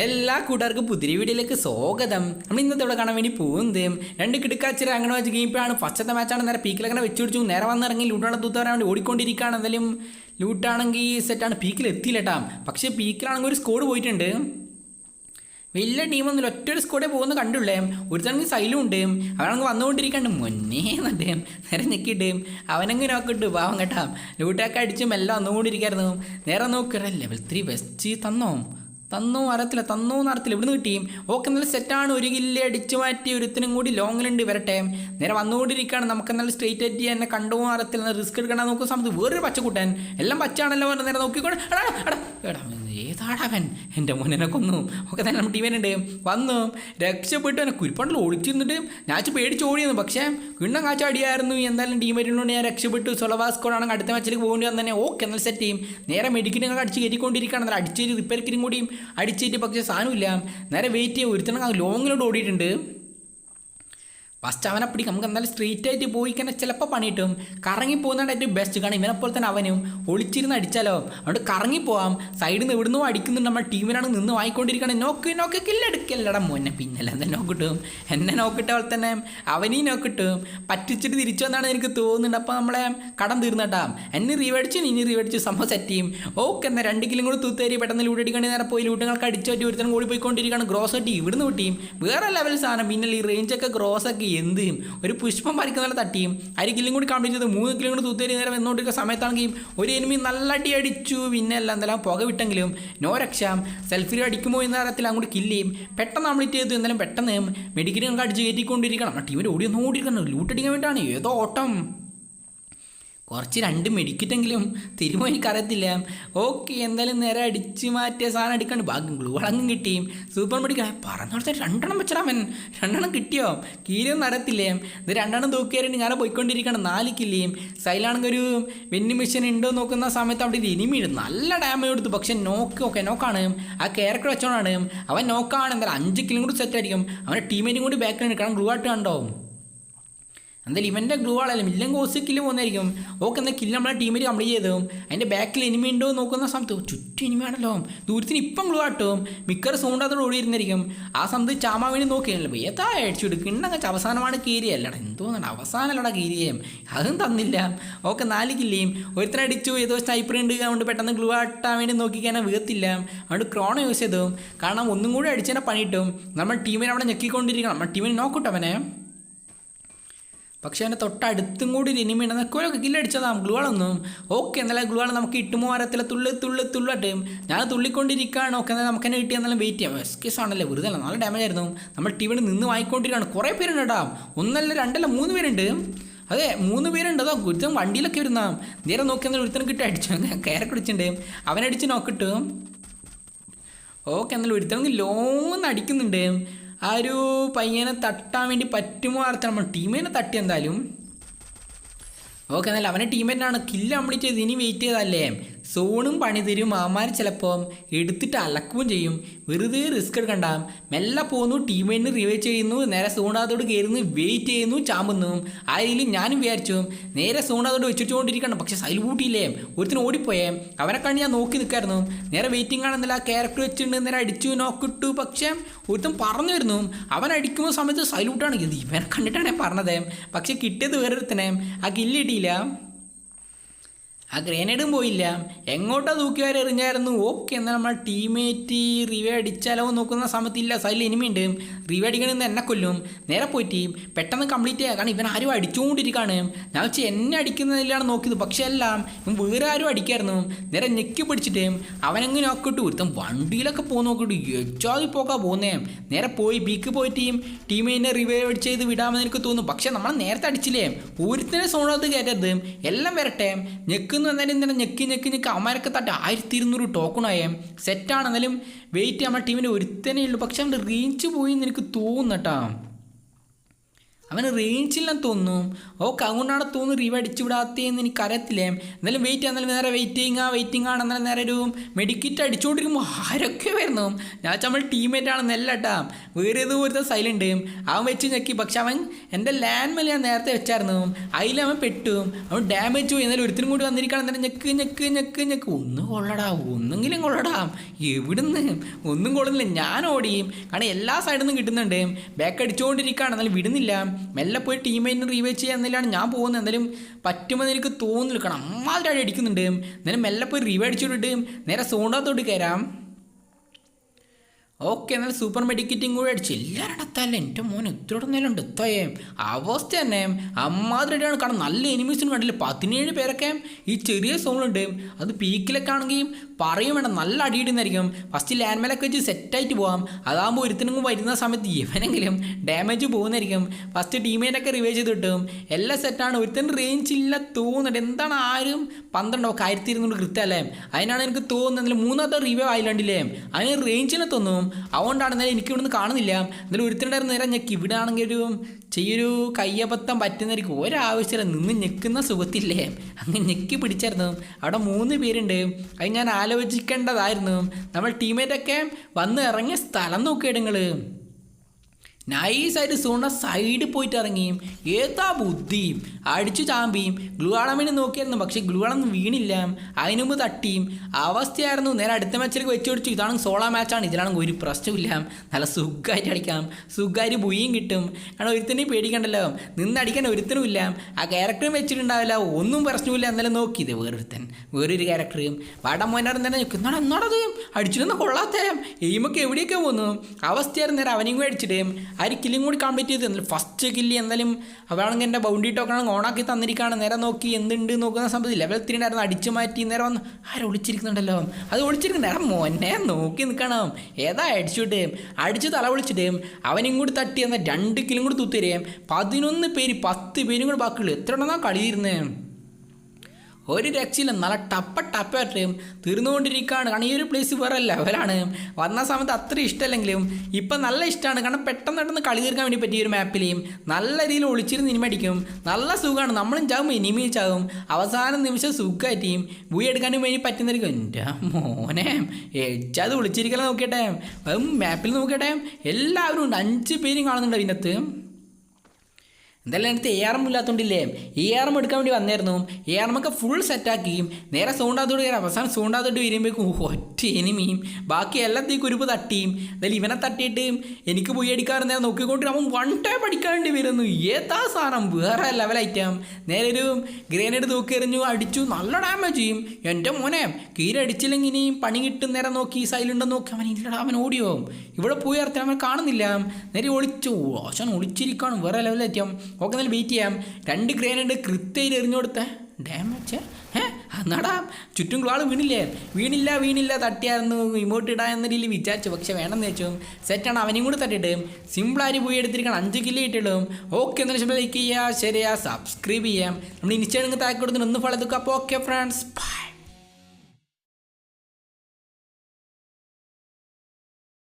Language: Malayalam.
എല്ലാ കൂട്ടുകാർക്കും പുതിരി വീഡിയോയിലേക്ക് സ്വാഗതം. നമ്മൾ ഇന്നത്തെ ഇവിടെ കാണാൻ വേണ്ടി പോകുന്നത് രണ്ട് കിടക്കാച്ചിര അങ്ങനെ വെച്ച് ഗെയിമാണ് ഫസ്റ്റത്തെ മാച്ചാണ് നേരെ പീക്കിലങ്ങനെ വെച്ച് പിടിച്ചു നേരെ വന്നിറങ്ങി ലൂട്ടാണ് തൂത്താറാൻ വേണ്ടി ഓടിക്കൊണ്ടിരിക്കുകയാണ്. എന്തായാലും ലൂട്ടാണെങ്കിൽ സെറ്റാണ് പീക്കിൽ എത്തിയില്ലട്ടാ പക്ഷേ പീക്കിലാണെങ്കിൽ ഒരു സ്കോഡ് പോയിട്ടുണ്ട്. വലിയ ടീമൊന്നുമില്ല ഒറ്റ ഒരു സ്കോഡേ പോകുന്ന കണ്ടുള്ളേ. ഒരുത്തണെങ്കിൽ സൈലും ഉണ്ട്. അവനങ്ങ് വന്നുകൊണ്ടിരിക്കാണ്ട് മുന്നേ എന്നിട്ട് നേരെ ഞെക്കിയിട്ട് അവനങ്ങ് നോക്കിട്ട് പാവം കേട്ടാ. ലൂട്ടൊക്കെ അടിച്ചും എല്ലാം വന്നുകൊണ്ടിരിക്കായിരുന്നു നേരെ നോക്കിയാൽ ലെവൽ ത്രീ വെസ്റ്റ് തന്നോ? തന്നോ അറത്തില്ല തന്നോ നടത്തില്ല ഇവിടുന്ന് കിട്ടിയും ഓക്കെ നല്ല സെറ്റാണ് ഒരു കില്ല് അടിച്ചു മാറ്റി ഒരുത്തിനും കൂടി ലോങ്ങിലുണ്ട് വരട്ടെ. നേരെ വന്നുകൊണ്ടിരിക്കുകയാണ്. നമുക്ക് നല്ല സ്ട്രേറ്റ് ആയിട്ട് എന്നെ കണ്ടോ അറത്തില്ല റിസ്ക് എടുക്കണം നോക്കുന്ന സമയത്ത് വേറൊരു കൂട്ടാൻ എല്ലാം പച്ചാണല്ലോ പറഞ്ഞ് നേരെ നോക്കിക്കൊണ്ട്. എടാ, എടാ, എടാ, ഏതാടവൻ? എന്റെ മോനെ കൊന്നു. ഒക്കെ തന്നെ നമ്മുടെ ടീമനുണ്ട്. വന്നു. രക്ഷപ്പെട്ടു. എന്നെ കുരിപ്പണ്ടിൽ ഒളിച്ചിരുന്നിട്ട് ഞാൻ പേടിച്ച് ഓടിയെന്നു പക്ഷേ കിണ്ണം കാച്ച അടിയായിരുന്നു. എന്തായാലും ടീം വരുന്നതുകൊണ്ട് ഞാൻ രക്ഷപ്പെട്ടു. സൊളവാസ്കോടാണെങ്കിൽ അടുത്ത മാച്ചിലേക്ക് പോകേണ്ടി വന്നു തന്നെ ഓക്കെ എന്നാൽ സെറ്റ് ചെയ്യും നേരെ മെഡിക്കിനൊക്കെ അടിച്ച് കയറ്റിക്കൊണ്ടിരിക്കുകയാണ്. എന്നാൽ റിപ്പയർ കിരും കൂടിയും അടിച്ചേറ്റ് പക്ഷേ സാധനമില്ല നേരെ വെയിറ്റ് ചെയ്യും ഒരുത്തണം ലോങ്ങിലോട്ട് ഓടിയിട്ടുണ്ട്. ഫസ്റ്റ് അവനെ പിടിക്കും. നമുക്ക് എന്തായാലും സ്ട്രീറ്റ് ആയിട്ട് പോയി കഴിഞ്ഞാൽ ചിലപ്പോൾ പണി കിട്ടും. കറങ്ങി പോകുന്നതാണ് ഏറ്റവും ബെസ്റ്റ് കാരണം പോലെ തന്നെ അവനും. ഒളിച്ചിരുന്ന് അടിച്ചാലോ? അതുകൊണ്ട് കറങ്ങി പോവാം. സൈഡിൽ നിന്ന് ഇവിടുന്ന് അടിക്കുന്നുണ്ട് നമ്മുടെ ടീമിനാണ് നിന്ന് വാങ്ങിക്കൊണ്ടിരിക്കുകയാണ് നോക്ക് നോക്ക് കില്ലെടുക്കല്ലടാ മോനെ. പിന്നല്ല എന്താ നോക്കിട്ടും? എന്നെ നോക്കിട്ട പോലെ തന്നെ അവനെയും നോക്കിട്ടും. പറ്റിച്ചിട്ട് തിരിച്ചു വന്നാണ് എനിക്ക് തോന്നുന്നുണ്ട്. അപ്പോൾ നമ്മളെ കടം തീർന്നട്ടാ. എന്നെ റീവടിച്ചു ഇനി റീവടിച്ചു സംഭവം സെറ്റ് ചെയ്യും. ഓക്കെ എന്നാൽ രണ്ട് കിലും കൂടി തൂത്തേരി പെട്ടെന്ന് ലൂട്ട് അടിക്കണേ നേരെ പോയി. ലൂട്ടുകൾക്ക് അടിച്ചു ഒരുത്തരം കൂടി പോയിക്കൊണ്ടിരിക്കുകയാണ്. ഗ്രോസ് ഒട്ടി ഇവിടുന്ന് കിട്ടിയും വേറെ ലെവൽ സാധനം. പിന്നെ ഈ റേഞ്ചൊക്കെ ഗ്രോസ് ഒക്കെ എന്ത് ഒരു പുഷ്പം പറിക്കുന്ന തട്ടിയും അര കില്ലും കൂടി കംപ്ലീറ്റ് മൂന്ന് കിലും കൂടി തൂത്തേരി നേരം വന്നുകൊണ്ടിരിക്കുന്ന സമയത്താണെങ്കിൽ ഒരു എനിമി നല്ല അടി അടിച്ചു. പിന്നെ എല്ലാം എന്തെല്ലാം പുക വിട്ടെങ്കിലും നോ രക്ഷ. സെൽഫിൽ അടിക്കുമോ എന്ന തരത്തിൽ അങ്ങോട്ട് കില്ല് ചെയ്യും. പെട്ടെന്ന് കംപ്ലീറ്റ് ചെയ്തു എന്തായാലും പെട്ടെന്ന് മെഡിക്കൽ നമുക്ക് കയറ്റിക്കൊണ്ടിരിക്കണം. ആ ടീമിൽ ഓടി ഒന്നും ഓടിക്കണം ലൂട്ടടിക്കാൻ വേണ്ടിയിട്ടാണ്. ഏതോ ഓട്ടം. കുറച്ച് രണ്ട് മെഡിക്കിട്ടെങ്കിലും തിരുമോനിക്കറിയത്തില്ല ഓക്കെ എന്തായാലും നേരെ അടിച്ച് മാറ്റിയ സാധനം അടിക്കാണ്ട് ഭാഗ്യം ഗ്ലൂ വളങ്ങും കിട്ടിയും സൂപ്പർ മെഡിക്കൽ. പറഞ്ഞോടത്തെ രണ്ടെണ്ണം വെച്ചടാമൻ രണ്ടെണ്ണം കിട്ടിയോ? കീരൊന്നും അറിയത്തില്ലേ ഇത് രണ്ടെണ്ണം തൂക്കിയായിട്ട് ഞാൻ പോയിക്കൊണ്ടിരിക്കണം നാല് കില്ലിയും സൈലാണെങ്കിൽ ഒരു വെന്നി മെഷീൻ ഉണ്ടോ നോക്കുന്ന സമയത്ത് അവിടെ ഇനിമീട് നല്ല ഡാമേജ് കൊടുത്തു. പക്ഷെ നോക്ക് ഓക്കെ നോക്കാണ്. ആ ക്യാരക്ടർ വെച്ചോണ്ടാണ്. അവൻ നോക്കാണ് എന്തായാലും അഞ്ച് കിലോ കൂടി സെറ്റ് ആയിരിക്കും. അവന്റെ ടീമേറ്റും കൂടി ബാക്കിൽ നിൽക്കണം ഗ്ലൂ ആയിട്ട് കണ്ടോ? എന്തായാലും ഇവന്റെ ഗ്ലൂ ആളല്ല? മില്ലൻ ഗോസ് കില്ല് പോകുന്നതായിരിക്കും. ഓക്കെ എന്നാൽ കില്ല് നമ്മളെ ടീമിൽ കംപ്ലീറ്റ് ചെയ്തും അതിന്റെ ബാക്കിൽ എനിമി ഉണ്ടോ നോക്കുന്ന സമയത്ത് ചുറ്റും എനിമി ആണല്ലോ. ദൂരത്തിന് ഇപ്പം ഗ്ലൂ ആട്ടും. മിക്കർ സൗണ്ട് അതോട് ഓടിയിരുന്നായിരിക്കും ആ സമയത്ത് ചാമാ വേണ്ടി നോക്കിയാണല്ലോ ഏതാ അടിച്ചു കിണ്ണൊക്കെ അവസാനമാണ് കീരിയ. അല്ലടാ എന്തോന്നാണ്? അവസാനമല്ലടാ കീരിയം. അതും തന്നില്ല. ഓക്കെ നാല് കില്ലിയും ഒരുത്തരം അടിച്ചു ഏതോ സ്നൈപ്പർ ഉണ്ട്. അതുകൊണ്ട് പെട്ടെന്ന് ഗ്ലൂ ആട്ടാൻ വേണ്ടി നോക്കിക്കാനെ വീകത്തില്ല അതുകൊണ്ട് ക്രോണ യൂസ് ചെയ്തു. കാരണം ഒന്നും കൂടി അടിച്ചതിനെ പണിയിട്ടും. നമ്മൾ ടീമിനെ അവിടെ ഞെക്കിക്കൊണ്ടിരിക്കണം. നമ്മൾ ടീമിനെ നോക്കൂട്ടവനെ പക്ഷേ അതിന്റെ തൊട്ടടുത്തും കൂടി ഒരു ഇനിമി നിൽക്കുമല്ലോ കില്ലടിച്ചതാം ഗ്ലുവാളൊന്നും ഓക്കെ എന്നാലും ഗ്ലുവാൾ നമുക്ക് ഇട്ടുമോ അറിയത്തില്ല തുള്ളി തുള്ളി തുള്ളട്ടെ ഞാൻ തുള്ളിക്കൊണ്ടിരിക്കുകയാണ്. ഓക്കെ എന്നാൽ നമുക്ക് തന്നെ കിട്ടി. എന്നാലും വെയിറ്റ് ചെയ്യാം. എസ്കേസ് ആണല്ലേ. വെറുതെ അല്ല. നല്ല ഡാമേജ് ആയിരുന്നു. നമ്മൾ ടീമിൽ നിന്ന് വാങ്ങിക്കൊണ്ടിരിക്കുകയാണ്. കുറേ പേരുണ്ട് കേട്ടോ. ഒന്നല്ല രണ്ടല്ല മൂന്ന് പേരുണ്ട്. അതെ മൂന്ന് പേരുണ്ട്. അതോ ഗുരുത്തം വണ്ടിയിലൊക്കെ വരുന്ന. നേരെ നോക്കി എന്നാൽ ഒരുത്തനും കിട്ടി. അടിച്ചു. കയറി കുടിച്ചിട്ടുണ്ട് അവനടിച്ച് നോക്കിട്ടും ഓക്കെ എന്നാലും ഒരുത്തണെങ്കിൽ ലോന്ന് അടിക്കുന്നുണ്ട്. ആ ഒരു പയ്യനെ തട്ടാൻ വേണ്ടി പറ്റുമോ നമ്മൾ ടീമിനെ തട്ടി എന്തായാലും. ഓക്കെ എന്നാലും അവനെ ടീമേറ്റാണ് കില്ല് കംപ്ലീറ്റ് ചെയ്ത് ഇനി വെയിറ്റ് ചെയ്തല്ലേ സോണും പണി തരും മാമാർ ചിലപ്പോൾ എടുത്തിട്ട് അലക്കുകയും ചെയ്യും. വെറുതെ റിസ്ക് എടുക്കണ്ട. മെല്ലെ പോകുന്നു ടീമേറ്റിന് റിവൈവ് ചെയ്യുന്നു. നേരെ സോണാതോട് കയറുന്നു വെയിറ്റ് ചെയ്യുന്നു ചാമ്പുന്നു. ആയാലും ഞാനും വിചാരിച്ചു നേരെ സോണാതോട് വെച്ചിട്ടുകൊണ്ടിരിക്കണം പക്ഷെ സൈൽ കൂട്ടിയില്ലേ? ഒരുത്തിന് ഓടിപ്പോയേ. അവനെ കണ്ട് ഞാൻ നോക്കി നിൽക്കായിരുന്നു. നേരെ വെയിറ്റിംഗ് ആണെന്നില്ല ക്യാരക്ടർ വെച്ചിട്ടുണ്ട്. നേരെ അടിച്ചു നോക്കിട്ടു പക്ഷേ ഒരുത്തൻ പറഞ്ഞു വരുന്നു അവൻ അടിക്കുമ്പോൾ സമയത്ത് സൈലൂട്ടാണ് ഇത് ഇവനെ കണ്ടിട്ടാണ് ഞാൻ പറഞ്ഞത്. പക്ഷെ കിട്ടിയത് വേറൊരുത്തനെ. ആ കില്ല് കിട്ടിയില്ല. ആ ഗ്രേനേഡും പോയില്ല. എങ്ങോട്ടാ തൂക്കി വരെ എറിഞ്ഞായിരുന്നു? ഓക്കെ എന്നാൽ നമ്മൾ ടീമേറ്റ് റിവേ അടിച്ചാലോ നോക്കുന്ന സമയത്തില്ല. സൈഡിൽ എനിമി ഉണ്ട്. റിവേ അടിക്കണമെന്ന് എന്നെ കൊല്ലും. നേരെ പോയിട്ട് പെട്ടെന്ന് കംപ്ലീറ്റ് ചെയ്യാം. കാരണം ഇവൻ ആരും അടിച്ചുകൊണ്ടിരിക്കുകയാണ് ഞാൻ വെച്ച് എന്നെ അടിക്കുന്നതിലാണ് നോക്കിയത്. പക്ഷേ എല്ലാം ഇവൻ വേറെ ആരും അടിക്കായിരുന്നു. നേരെ ഞെക്കി പിടിച്ചിട്ട് അവനങ്ങ് നോക്കിട്ട് ഒരുത്തം വണ്ടിയിലൊക്കെ പോകുന്ന നോക്കിട്ട് എച്ചാതി പോക്കാ പോകുന്നേ നേരെ പോയി ബീക്ക് പോയിട്ട് ടീമിനെ അടിച്ച് ചെയ്ത് വിടാമെന്ന് എനിക്ക് തോന്നുന്നു. പക്ഷേ നമ്മൾ നേരത്തെ അടിച്ചില്ലേ? ഒരുത്തിനെ സോണത്ത് കയറ്റരുത്. എല്ലാം വരട്ടെ. ഞെക്കുന്ന എന്നാലും ഇന്നലെ ഞെക്കി ഞെക്കി ഞെക്കി അമ്മരൊക്കെ തട്ട് ആയിരത്തി ഇരുന്നൂറ് ടോക്കണായേ സെറ്റാണെന്നാലും വെയിറ്റ് നമ്മുടെ ടീമിന്റെ ഒരുത്തനേ ഉള്ളൂ. പക്ഷെ അവന്റെ റീച്ച് പോയി എന്ന് എനിക്ക് തോന്നുന്നു കേട്ടോ. അവന് റേഞ്ചില്ലെന്ന് തോന്നുന്നു ഓക്കെ അതുകൊണ്ടാണ് തോന്നുന്നു റിവ് അടിച്ചു എനിക്ക് എനിക്കറിയത്തില്ലേ എന്നാലും വെയിറ്റ് എന്നാലും നേരെ വെയിറ്റിംഗ് ആ വെയിറ്റിംഗ് ആണ്. എന്നാലും നേരെ ഒരു മെഡിക്കിറ്റ് അടിച്ചുകൊണ്ടിരിക്കുമ്പോൾ ആരൊക്കെ വരുന്നു? ഞാൻ നമ്മൾ ടീമേറ്റ് ആണ് നെല്ലട്ടാ വേറെ ഏതോ ഒരു സൈലന്റ് അവൻ വെച്ച് ഞെക്കി. പക്ഷെ അവൻ എന്റെ ലാൻഡ് മേൽ ഞാൻ നേരത്തെ വെച്ചായിരുന്നു. അതിൽ അവൻ പെട്ടു. അവൻ ഡാമേജ് പോയി. എന്നാലും ഒരുത്തിനും കൂടി വന്നിരിക്കണം എന്നാലും ഞെക്ക് ഞെക്ക് ഞെക്ക് ഞെക്ക്. ഒന്ന് കൊള്ളടാ. ഒന്നെങ്കിലും കൊള്ളടാ. എവിടുന്ന്? ഒന്നും കൊള്ളുന്നില്ല. ഞാൻ ഓടിയും. കാരണം എല്ലാ സൈഡിൽ നിന്നും കിട്ടുന്നുണ്ട്. ബാക്ക് അടിച്ചുകൊണ്ടിരിക്കുകയാണ് എന്നാലും വിടുന്നില്ല. മെല്ലെ പോയി ടീമേറ്റിന് റീവേച്ച് ചെയ്യാൻ എന്നാലാണ് ഞാൻ പോകുന്നത്. എന്തായാലും പറ്റുമെന്ന് എനിക്ക് തോന്നുന്നില്ല. നിൽക്കണം അമ്മാതിരി അടിക്കുന്നുണ്ട്. എന്നാലും മെല്ലെ പോയി റീവ് അടിച്ചുവിട്ടിട്ട് നേരെ സോണ്ടാത്തോട്ട് കയറാം ഓക്കെ എന്നാൽ സൂപ്പർ മെഡിക്കറ്റിംഗ് കൂടെ അടിച്ച്. എല്ലാവരുടെ എത്താല്ലേ എന്റെ മോൻ എത്രയോടെ നേരം എത്തായേ അവസ്ഥ തന്നെ. അമ്മാതിരിയാണ് കാരണം നല്ല എനിമീസിന് കണ്ടില്ല പതിനേഴ് പേരൊക്കെ ഈ ചെറിയ സോണിലുണ്ട് അത് പീക്കിലൊക്കെ ആണെങ്കിൽ പറയും വേണ്ട. നല്ല അടിയിടുന്നായിരിക്കും ഫസ്റ്റ് ലാൻഡ് മേലൊക്കെ വെച്ച് സെറ്റായിട്ട് പോകാം അതാകുമ്പോൾ ഒരുത്തിനും വരുന്ന സമയത്ത് ഇവനെങ്കിലും ഡാമേജ് പോകുന്നതായിരിക്കും. ഫസ്റ്റ് ടീമേറ്റൊക്കെ റിവൈവ് ചെയ്ത് കിട്ടും. എല്ലാം സെറ്റാണ് ഒരുത്തിന് റേഞ്ച് ഇല്ല തോന്നുന്നുണ്ട്. എന്താണ് ആരും പന്ത്രണ്ടോ? ആയിരത്തി ഇരുന്നൂറ് കൃത്യമല്ലേ അതിനാണ് എനിക്ക് തോന്നുന്നത്. മൂന്നാമത്തെ റിവൈവ് ആയില്ലാണ്ടില്ലേ? അതിന് റേഞ്ചിനെ തോന്നും. അതുകൊണ്ടാണ് എന്നാലും എനിക്ക് ഇവിടുന്ന് കാണുന്നില്ല. എന്നാലും ഒരുത്തിനുണ്ടായിരുന്ന നേരം ഞെക്ക്. ഇവിടെ ആണെങ്കിൽ ഒരു ചെയ്യൊരു കയ്യബദ്ധം പറ്റുന്നതായിരിക്കും ഒരാവശ്യമില്ല നിന്ന് ഞെക്കുന്ന സുഖത്തില്ലേ? അങ്ങനെ ഞെക്കി പിടിച്ചായിരുന്നു. അവിടെ മൂന്ന് പേരുണ്ട്. അത് ഞാൻ ആലോചിക്കേണ്ടതായിരുന്നു. നമ്മൾ ടീമേറ്റൊക്കെ വന്ന് ഇറങ്ങിയ സ്ഥലം നോക്കിയിട്ട് നിങ്ങൾ നൈസായിട്ട് സൂണ സൈഡിൽ പോയിട്ട് ഇറങ്ങിയും ഏതാ ബുദ്ധിയും അടിച്ചു ചാമ്പിയും ഗ്ലൂവാളം വേണ്ടി നോക്കിയായിരുന്നു പക്ഷേ ഗ്ലൂവാളൊന്നും വീണില്ല. അതിനു മുമ്പ് തട്ടിയും അവസ്ഥയായിരുന്നു നേരെ അടുത്ത മാച്ചിലേക്ക് വെച്ച് ഇതാണ് സോളാ മാച്ചാണ് ഇതിലാണെങ്കിൽ ഒരു പ്രശ്നമില്ല നല്ല സുഖമായിട്ട് അടിക്കാം. സുഖമായിട്ട് ബുയും കിട്ടും. കാരണം ഒരുത്തനെയും പേടിക്കണ്ടല്ലോ. നിന്നടിക്കാൻ ഒരുത്തനും ഇല്ല ആ ക്യാരക്ടറും വെച്ചിട്ടുണ്ടാവില്ല. ഒന്നും പ്രശ്നമില്ല എന്നാലും നോക്കിയത് വേറൊരുത്തൻ. വേറൊരു ക്യാരക്ടറും വാടം മോനാറും തന്നെ നിൽക്കും എന്നാടത് അടിച്ചിരുന്ന കൊള്ളാത്തരം. എയിമൊക്കെ എവിടെയൊക്കെ പോകുന്നു അവസ്ഥയായിരുന്നു നേരെ അവനെയും കൂടി അടിച്ചിട്ട്. ആ ഒരു കില്ലും കൂടി കംപ്ലീറ്റ് ചെയ്ത്. എന്നാലും ഫസ്റ്റ് കില്ല് എന്നാലും അവളാണെങ്കിൽ എന്റെ ബൗണ്ടറി ടോക്കൺ ഓണാക്കി തന്നിരിക്കുകയാണ്. നേരെ നോക്കി എന്തുണ്ട് നോക്കുന്ന സമയത്ത് ലെവൽ ത്രീ ഉണ്ടായിരുന്നു. അടിച്ചു മാറ്റി. നേരെ വന്ന് ആരും ഒളിച്ചിരിക്കുന്നുണ്ടല്ലോ? അത് ഒളിച്ചിരിക്കുന്നു നേരെ മോനെ നോക്കി നിൽക്കണം. ഏതാ അടിച്ചുവിട്ടേം അടിച്ച് തല വിളിച്ചിട്ടേം അവനും കൂടി തട്ടി. എന്നാൽ രണ്ട് കിലും കൂടി തൂത്തരേം പതിനൊന്ന് പേര് പത്ത് പേരും കൂടി ബാക്കിയുള്ളൂ. എത്ര ഉണ്ടെന്നാണ് കളിയിരുന്നേ? ഒരു രക്ഷയില്ല. നല്ല ടപ്പ ടപ്പായിട്ട് തീർന്നുകൊണ്ടിരിക്കുകയാണ്. കാരണം ഈ ഒരു പ്ലേസ് വേറെ ലെവലാണ് വന്ന സമയത്ത് അത്ര ഇഷ്ടമല്ലെങ്കിലും ഇപ്പം നല്ല ഇഷ്ടമാണ്. കാരണം പെട്ടെന്ന് പെട്ടെന്ന് കളി തീർക്കാൻ വേണ്ടി പറ്റിയ ഒരു മാപ്പിലെയും നല്ല രീതിയിൽ ഒളിച്ചിരുന്ന് ഇനിമ അടിക്കും. നല്ല സുഖമാണ്. നമ്മളും ചാവും ഇനിമയും ചാവും. അവസാന നിമിഷം സുഖമായിട്ടേയും ബൂയി എടുക്കാനും വേണ്ടി പറ്റുന്നതായിരിക്കും എന്റെ മോനെ എച്ചത് വിളിച്ചിരിക്കല നോക്കിയട്ടെ. മാപ്പിൽ നോക്കിയട്ടെ. എല്ലാവരും ഉണ്ട്. അഞ്ച് പേരും കാണുന്നുണ്ട് അതിനകത്ത്. എന്തായാലും എനിക്ക് എ ആർ എം ഇല്ലാത്തതുകൊണ്ടില്ലേ എ ആർ എം എടുക്കാൻ വേണ്ടി വന്നായിരുന്നു. എ ആർ എം ഒക്കെ ഫുൾ സെറ്റാക്കിയും നേരെ സൗണ്ടാത്തോട് കയറി അവസാനം സൗണ്ടാത്തോട്ട് വരുമ്പോഴേക്കും ഒറ്റ എനിമിയും ബാക്കി എല്ലാത്തേക്കും കുരുപ്പ് തട്ടിയും. എന്തായാലും ഇവനെ തട്ടിയിട്ട് എനിക്ക് പോയി അടിക്കാറ് നേരെ നോക്കിക്കൊണ്ട് അവൻ വൺ ടൈം അടിക്കാണ്ടി വരുന്നു. ഏതാ സാധനം? വേറെ ലെവൽ ഐറ്റം നേരെ ഒരു ഗ്രേനേഡ് തൂക്കി എറിഞ്ഞു. അടിച്ചു. നല്ല ഡാമേജ് ചെയ്യും എന്റെ മോനെ കീരടിച്ചില്ലെങ്കിൽ ഇനിയും പണി കിട്ടും. നേരെ നോക്കി സൈലുണ്ടെന്ന് നോക്കി. അവൻ ഇല്ലടാ അവൻ ഓടിയോ. ഇവിടെ പോയി ഇറത്തി അവൻ കാണുന്നില്ല. നേരെ ഒളിച്ചു. ഓശൻ ഒളിച്ചിരിക്കാണ്. വേറെ ലെവൽ ഐറ്റം ഓക്കെ എന്നാലും വെയിറ്റ് ചെയ്യാം. രണ്ട് ഗ്രേനേഡ് കൃത്യയിൽ എറിഞ്ഞു ഡാമേജ് ഏ എന്നാടാ ചുറ്റും ഗ്ലാൾ വീണില്ലേ? വീണില്ല വീണില്ല തട്ടിയായിരുന്നു. ഇമോട്ട് ഇടാ എന്ന രീതിയിൽ വിചാരിച്ചു. പക്ഷെ വേണമെന്ന് വെച്ചു സെറ്റാണ് അവനെയും കൂടി തട്ടിയിട്ട്. സിമ്പിളായി പോയി എടുത്തിരിക്കണം. അഞ്ച് കിലോ ഇട്ടിടും ഓക്കെ എന്നാലും ലൈക്ക് ചെയ്യുക ശരിയാ സബ്സ്ക്രൈബ് ചെയ്യാം നമ്മൾ ഇൻസ്റ്റാഗ്രാമിൽ താക്കി കൊടുത്തിട്ട് ഒന്ന് ഫോളോ എടുക്കുക അപ്പോൾ ഓക്കെ ഫ്രണ്ട്സ്